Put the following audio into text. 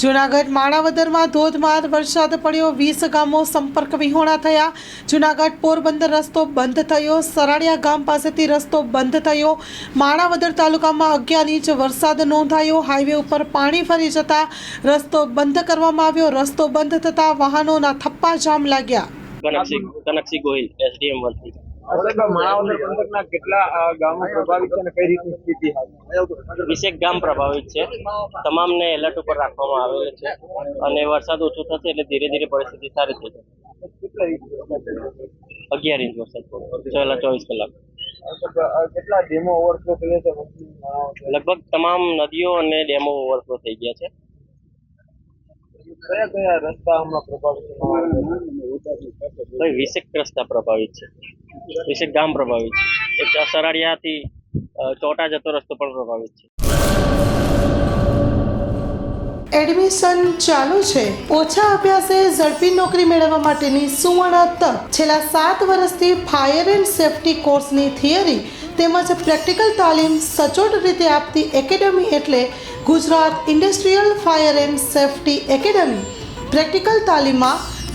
જૂનાગઢ માણાવદરમાં ધોધમાર વરસાદ પડ્યો. વીસ ગામો સંપર્ક વિહોણા થયા. જૂનાગઢ પોરબંદર રસ્તો બંધ થયો. સરાડિયા ગામ પાસેથી રસ્તો બંધ થયો. માણાવદર તાલુકામાં અગિયાર ઇંચ વરસાદ નોંધાયો. હાઈવે ઉપર પાણી ફરી જતા રસ્તો બંધ કરવામાં આવ્યો. રસ્તો બંધ થતા વાહનોના થપ્પા જામ લાગ્યા. કનકસિંહ ગોહિલ, એસડીએમ વલથી પ્રભાવિત છે વીસેક ગામ પ્રભાવિત તમામને એલર્ટ ઉપર રાખવામાં આવેલ છે. અને વરસાદ ઓછો થશે એટલે ધીરે ધીરે પરિસ્થિતિ સારી થશે. અગિયાર ઇંચ વરસાદ છેલ્લા ચોવીસ કલાક. કેટલા ડેમો ઓવરફ્લો થયા છે? લગભગ તમામ નદીઓ અને ડેમો ઓવરફ્લો થઈ ગયા છે. કયા કયા રસ્તા હમણાં પ્રભાવિત? ભાઈ વીસેક રસ્તા પ્રભાવિત છે. વીસેક ગામ પ્રભાવિત છે. એક સરાડિયાથી ચોટા જતો રસ્તો પણ પ્રભાવિત છે. એડમિશન ચાલુ છે. ઓછા અભ્યાસે ઝડપી નોકરી મેળવવા માટેની સુવર્ણ તક. છેલ્લા સાત વર્ષથી ફાયર એન્ડ સેફટી કોર્સની થિયરી તેમજ પ્રેક્ટિકલ તાલીમ સચોટ રીતે આપતી એકેડમી એટલે Gujarat industrial fire and safety academy. Practical તાલીમમાં